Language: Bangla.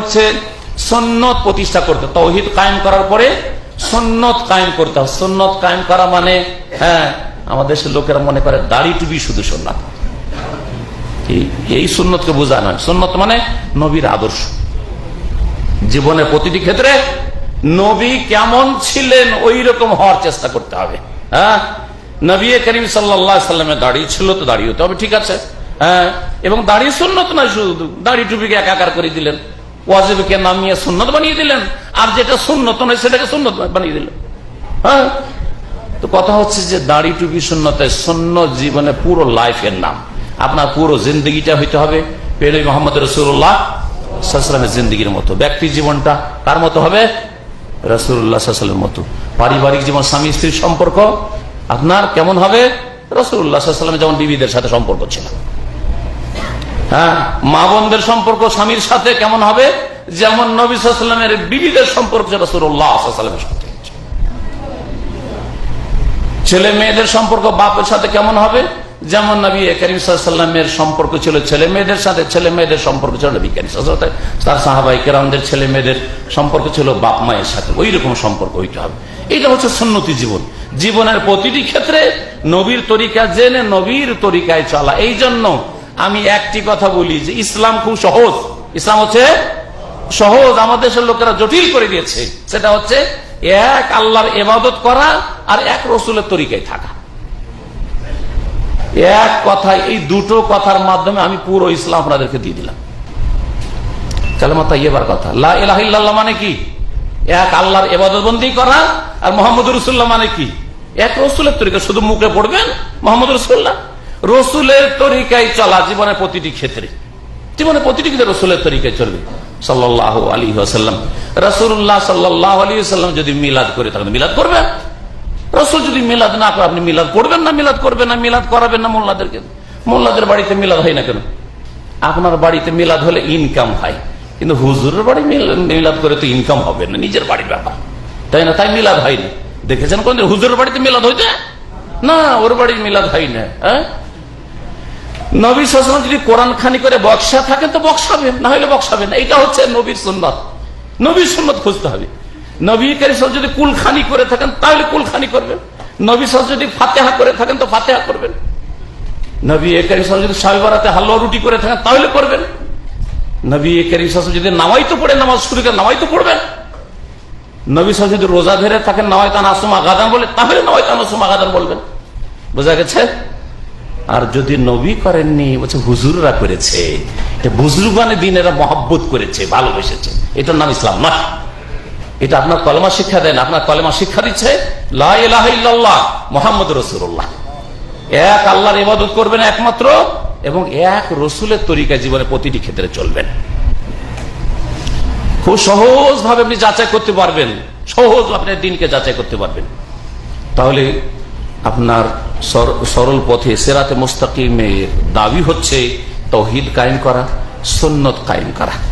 হচ্ছে সন্ন্যত প্রতিষ্ঠা করতে, তৌহিদ কায়েম করার পরে সন্ন্যত কায়েম করতে হবে। সন্ন্যত কায়েম করা মানে হ্যাঁ আমাদের দেশের লোকেরা মনে করে দাড়ি টুবি শুধু সন্ন্যত এই- সুন্নতকে বোঝা নয় সুন্নত মানে নবীর আদর্শ। জীবনের প্রতিটি ক্ষেত্রে নবী কেমন ছিলেন ওই রকম হওয়ার চেষ্টা করতে হবে। হ্যাঁ? নবী করিম সাল্লা সাল্লামের দাড়ি ছিল তো দাড়ি হতে হবে, ঠিক আছে। হ্যাঁ? এবং দাড়ি সুন্নত নয় শুধু, দাড়ি টুপিকে একাকার করে দিলেন। ওয়াজিবকে নামিয়ে সুন্নত বানিয়ে দিলেন। আর যেটা সুন্নত নয়, সেটাকে সুন্নত বানিয়ে দিলেন। হ্যাঁ? তো কথা হচ্ছে যে দাড়ি টুপি শূন্যতে শূন্য জীবনে পুরো লাইফের নাম। আপনার পুরো জিন্দগিটা হইতে হবে পেরে মোহাম্মদ রসুল্লাহ সাল্লামের জিন্দগির মতো। ব্যক্তি জীবনটা কার মতো হবে? রসুল্লাহ সাল্লামের মতো। পারিবারিক জীবন, স্বামী স্ত্রীর সম্পর্ক আপনার কেমন হবে? রসুল্লাহ সাল্লামের যেমন বিবিদের সাথে সম্পর্ক ছিল। হ্যাঁ মা বোনদের সম্পর্ক স্বামীর সাথে কেমন হবে? যেমন নবী সাল্লামের বিবিদের সম্পর্ক সাথে ছেলে মেয়েদের সম্পর্ক বাপের সাথে কেমন হবে? যেমন নবী করিম সাল্লামের সম্পর্ক ছিল ছেলে মেয়েদের সাথে, ছেলে মেয়েদের সম্পর্ক ছিল নবী সাল্লাল্লাহু তার সাহাবাই কেরামদের ছেলে মেয়েদের সম্পর্ক ছিল বাপ মায়ের সাথে। ওই রকম সম্পর্ক হইতে হবে। এটা হচ্ছে সুন্নতি জীবন। জীবনের প্রতিটি ক্ষেত্রে নবীর তরিকা জেনে নবীর তরিকায় চলা। এই জন্য আমি একটি কথা বলি যে ইসলাম খুব সহজ। ইসলাম হচ্ছে সহজ। আমাদের দেশের লোকেরা জটিল করে দিয়েছে। সেটা হচ্ছে এক আল্লাহর এবাদত করা আর এক রসুলের তরিকায় থাকা। এক কথায় এই দুটো কথার মাধ্যমে আমি পুরো ইসলাম আপনাদেরকে দিয়ে দিলাম। কথা। মানে কি? এক আল্লাহর এবাদত বন্দি করা আর মোহাম্মদ রসুল্লাহ মানে কি? এক রসুলের তরিকা। শুধু মুখে পড়বেন মোহাম্মদ রসুল্লাহ রসুলের তরিকায় চলা জীবনের প্রতিটি ক্ষেত্রে। জীবনে প্রতিটি ক্ষেত্রে রসুলের তরিকায় চলবে। সাল্লাহ আলী আসাল্লাম রসুল্লাহ সাল্লাহ আলী আসাল্লাম যদি মিলাদ করে থাকেন মিলাদ করবেন। রসুল যদি মিলাদ না করে, আপনি মিলাদ করবেন না, মিলাদ করবেন না, মিলাদ করাবেন না মোল্লাদেরকে। মোল্লাদের বাড়িতে মিলাদ হয় না কেন? আপনার বাড়িতে মিলাদ হলে ইনকাম হয়। কিন্তু হুজুরের বাড়ি মিল- মিলাদ করে তো ইনকাম হবে না, নিজের বাড়ির ব্যাপার। তাই না? তাই মিলাদ হয় না দেখেছেন কোন হুজুরের বাড়িতে মিলাদ হইতে? না, ওর বাড়ির মিলাদ হয় না। হ্যাঁ? নবী সালাম যদি কোরআন খানি করে বক্সা থাকেন, তো বক্সাবেন না হলে বক্সাবেন না। এটা হচ্ছে নবীর সুন্নত। নবীর সুন্নত খুঁজতে হবে। নবী কারিসল যদি কুলখানি করে থাকেন, তাহলে কুলখানি করবেন। নবী সাল যদি ফাতেহা করে থাকেন, তো ফাতেহা করবেন। নবী কারিসল যদি সাহেব বারাতে হালুয়া রুটি করে থাকেন, তাহলে করবেন। নবী কারিসল যদি নামাই তো পড়ে, নামাজ শুরু করে নামাই তো পড়বেন। নবী সাল যদি রোজা ধরে থাকেন নামাই তান আসুমা গাদান বলে, তাহলে নামাই তান আসুমা গাদান বলবেন। বোঝা গেছে? আর যদি নবী করেননি বলছে হুজুররা করেছে। এটা বুজরুগানে দিন এরা মহব্বত করেছে, ভালোবেসেছে। এটার নাম ইসলাম নয় এটা আপনার কলমা শিক্ষা দেন, আপনার কলমা শিক্ষা দিচ্ছে মোহাম্মদ রসুল্লাহ এক আল্লাহর ইবাদত করবেন একমাত্র, এবং এক রসুলের তরিকা জীবনে প্রতিটি ক্ষেত্রে চলবেন। খুব সহজ ভাবে আপনি যাচাই করতে পারবেন সহজ আপনি দিনকে যাচাই করতে পারবেন। তাহলে আপনার সর- সরল পথে সেরাতে মোস্তাকিমের দাবি হচ্ছে তহিদ কায়েম করা সুন্নত কায়েম করা।